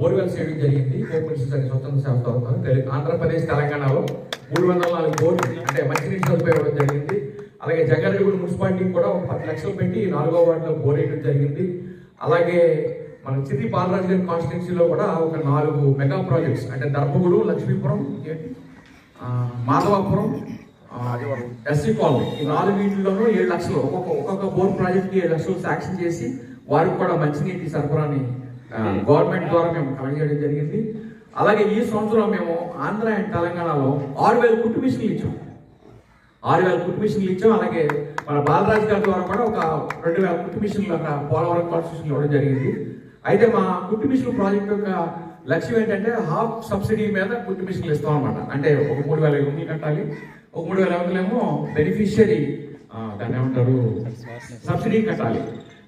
Borewells చేయడం జరిగింది. Home minister స్వతంత్ర సంస్థ ఆంధ్రప్రదేశ్ తెలంగాణలో మూడు వందల నాలుగు బోర్లు అంటే మంచినీటి సదుపాయం జరిగింది. అలాగే జగారెడ్డిగూడ మున్సిపాలిటీకి కూడా ఒక పది లక్షలు పెట్టి నాలుగో వార్డులో బోర్ వేయడం జరిగింది. అలాగే మన చిరి బాలరాజు గారి కాన్స్టిట్యున్సీలో కూడా ఒక నాలుగు మెగా ప్రాజెక్ట్స్ అంటే దర్భగూడు లక్ష్మీపురం మాధవాపురం ఎస్సీ కాలనీ. ఈ నాలుగు వీటిల్లోనూ ఏడు లక్షలు ఒక్కొక్క ఒక్కొక్క బోర్ ప్రాజెక్ట్కి ఏడు లక్షలు శాంక్షన్ చేసి వారికి కూడా మంచినీటి సరఫరాని గవర్నమెంట్ ద్వారా మేము కలెక్ట్ చేయడం జరిగింది. అలాగే ఈ సంవత్సరం మేము ఆంధ్ర అండ్ తెలంగాణలో ఆరు వేల కుట్టు మిషన్లు ఇచ్చాం. ఆరు వేల కుట్టు మిషన్లు ఇచ్చాం. అలాగే మన బాలరాజ్ గారి ద్వారా కూడా ఒక రెండు వేల కుట్టు మిషన్లు అక్కడ పోలవరం కాన్స్టిట్యూషన్ ఇవ్వడం జరిగింది. అయితే మా కుట్టు మిషన్ ప్రాజెక్ట్ యొక్క లక్ష్యం ఏంటంటే హాఫ్ సబ్సిడీ మీద కుట్టు మిషన్లు ఇస్తాం అనమాట అంటే ఒక మూడు వేల ఎనిమిది కట్టాలి. ఒక మూడు వేల ఎనిమిదిలేమో బెనిఫిషియరీ దాన్ని ఏమంటారు? సబ్సిడీ కట్టాలి.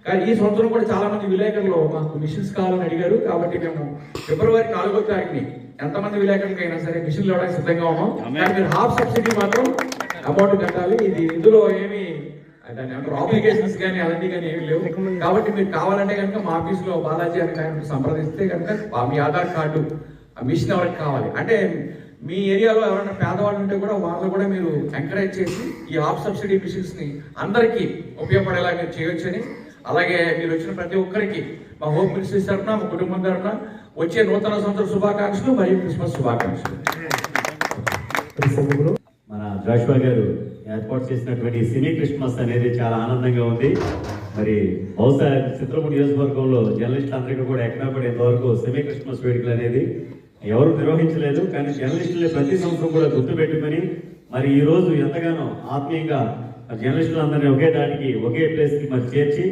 కానీ ఈ సంవత్సరం కూడా చాలా మంది విలేకరులు మాకు మిషన్స్ కావాలని అడిగారు కాబట్టి మేము ఫిబ్రవరి నాలుగో తారీఖుని ఎంతమంది విలేకరులకు అయినా సరే మిషన్లు ఇవ్వడానికి సిద్ధంగా ఉన్నాం. మీరు హాఫ్ సబ్సిడీ మాత్రం అమౌంట్ కట్టాలి. ఇది ఇందులో ఏమి ఆబ్లిగేషన్స్ కానీ అవన్నీ కానీ ఏమి లేవు. కాబట్టి మీరు కావాలంటే కనుక మా ఆఫీస్లో బాలాజీ అని ఆయన సంప్రదిస్తే కనుక మీ ఆధార్ కార్డు ఆ మిషన్ ఎవరికి కావాలి? అంటే మీ ఏరియాలో ఎవరైనా పేదవాళ్ళు ఉంటే కూడా వాళ్ళు కూడా మీరు ఎంకరేజ్ చేసి ఈ హాఫ్ సబ్సిడీ మిషన్స్ని అందరికీ ఉపయోగపడేలా మీరు చేయొచ్చని అలాగే మీరు వచ్చిన ప్రతి ఒక్కరికి మా హోమ్ మినిస్ట్రీ తరఫున మా కుటుంబం తరఫున వచ్చే నూతన సంవత్సర శుభాకాంక్షలు మరియు క్రిస్మస్ శుభాకాంక్షలు. మన జాషువా గారు ఏర్పాటు చేసినటువంటి సినీ క్రిస్మస్ అనేది చాలా ఆనందంగా ఉంది. మరి బహుశా చిత్రపూడి నియోజకవర్గంలో జర్నలిస్ట్ అందరికీ కూడా ఎక్కడా కూడా సెమీ క్రిస్మస్ వేడుకలు అనేది ఎవరు నిర్వహించలేదు కానీ జర్నలిస్టులు ప్రతి సంవత్సరం కూడా గుర్తుపెట్టుకొని మరి ఈ రోజు ఎంతగానో ఆత్మీయంగా జర్నలిస్టులందరినీ ఒకే దానికి ఒకే ప్లేస్కి మరి చేర్చి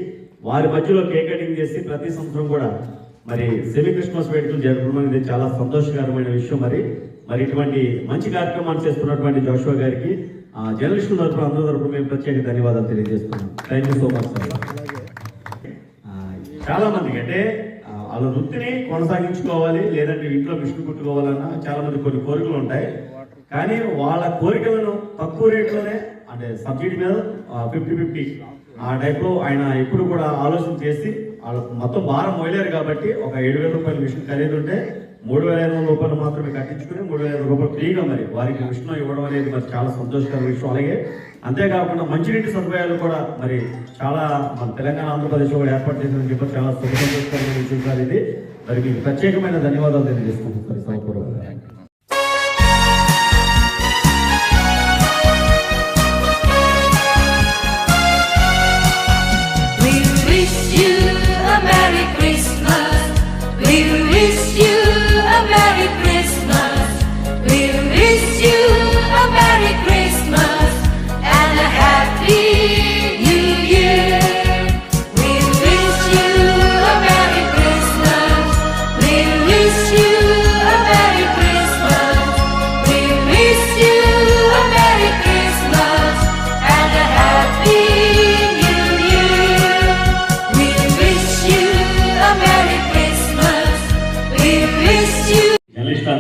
వారి మధ్యలో కేక్ కటింగ్ చేసి ప్రతి సంవత్సరం కూడా మరి సెమీ క్రిస్మస్ వేడుకలు జరపడం అనేది చాలా సంతోషకరమైన విషయం మరి. మరి ఇటువంటి మంచి కార్యక్రమాలు చేస్తున్నటువంటి జోషువా గారికి ఆ, జర్నలిస్టుల తరఫున అందరి తరఫున మేము ప్రత్యేక ధన్యవాదాలు తెలియజేస్తున్నాం. Thank you so much sir చాలా మందికి అంటే వాళ్ళ వృత్తిని కొనసాగించుకోవాలి లేదంటే ఇంట్లో మిషన్ కుట్టుకోవాలన్నా చాలా మంది కొన్ని కోరికలు ఉంటాయి. కానీ వాళ్ళ కోరికలను తక్కువ రేట్లోనే అంటే సబ్సిడీ uh, మీద uh, ఫిఫ్టీ ఫిఫ్టీ ఆ టైప్లో ఆయన ఎప్పుడు కూడా ఆలోచన చేసి వాళ్ళ మొత్తం భారం మోయలేరు కాబట్టి ఒక ఏడు వేల రూపాయల మిషన్ ఖరీదు ఉంటే మూడు వేల ఐదు వందల రూపాయలు మాత్రమే కట్టించుకుని మూడు వేల ఐదు రూపాయలు ఫ్రీగా మరి వారికి మిషన్ ఇవ్వడం అనేది మరి చాలా సంతోషకర విషయం. అలాగే అంతేకాకుండా మంచినీటి సదుపాయాలు కూడా మరి చాలా మన తెలంగాణ ఆంధ్రప్రదేశ్ కూడా ఏర్పాటు చేసిన చెప్పి చాలా సుఖ సంతోషకరమైన విషయం సార్ ఇది. మరి మీకు ప్రత్యేకమైన ధన్యవాదాలు తెలియజేసుకుంటున్నాను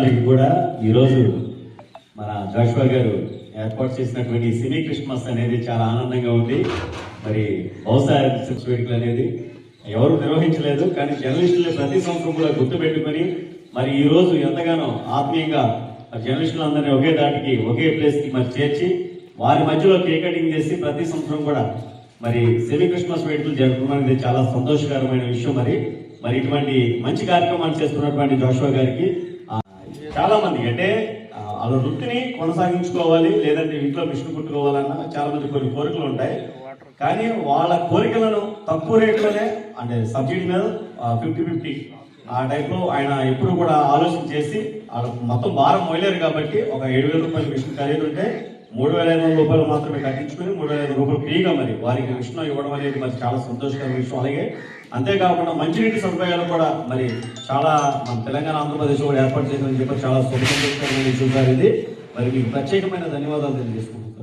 జర్నలిస్ట్ కూడా ఈరోజు మన జాషువా గారు ఏర్పాటు చేసినటువంటి సినీ క్రిస్మస్ అనేది చాలా ఆనందంగా ఉంది. మరి బహుశా క్రిస్మస్ వేడుకలు అనేది ఎవరు నిర్వహించలేదు కానీ జర్నలిస్టులు ప్రతి సంవత్సరం కూడా గుర్తుపెట్టుకొని మరి ఈ రోజు ఎంతగానో ఆత్మీయంగా జర్నలిస్టులందరినీ ఒకే దాటికి ఒకే ప్లేస్కి మరి చేర్చి వారి మధ్యలో కేకటింగ్ కటింగ్ చేసి ప్రతి సంవత్సరం కూడా మరి సెమీ క్రిస్మస్ వేడుకలు జరుపుకోవడం అనేది చాలా సంతోషకరమైన విషయం మరి. మరి ఇటువంటి మంచి కార్యక్రమాలు చేస్తున్నటువంటి జోషువా గారికి చాలామంది. చాలా మంది అంటే వాళ్ళ వృత్తిని కొనసాగించుకోవాలి లేదంటే ఇంట్లో మిషన్ కుట్టుకోవాలన్నా చాలా మంది కొన్ని కోరికలు ఉంటాయి. కానీ వాళ్ళ కోరికలను తక్కువ రేట్లోనే అంటే సబ్సిడీ మీద ఫిఫ్టీ ఫిఫ్టీ ఆ టైప్లో ఆయన ఎప్పుడు కూడా ఆలోచన చేసి వాళ్ళ మొత్తం భారం మోయలేరు కాబట్టి ఒక ఏడు వేల రూపాయల మిషన్ ఖరీదు ఉంటే మూడు వేల ఐదు వందల రూపాయలు మాత్రమే కట్టించుకుని మూడు వేల ఐదు రూపాయలు ఫ్రీగా మరి వారికి విష్ణు ఇవ్వడం అనేది మరి చాలా సంతోషకరమైన విషయం. అలాగే అంతేకాకుండా మంచినీటి సదుపాయాలు కూడా మరి చాలా మన తెలంగాణ ఆంధ్రప్రదేశ్ కూడా ఏర్పాటు చేసిన చెప్పి చాలా సంతోషకరమైన విషయం సార్ ఇది. మరి మీకు ప్రత్యేకమైన ధన్యవాదాలు తెలియజేసుకుంటున్నాను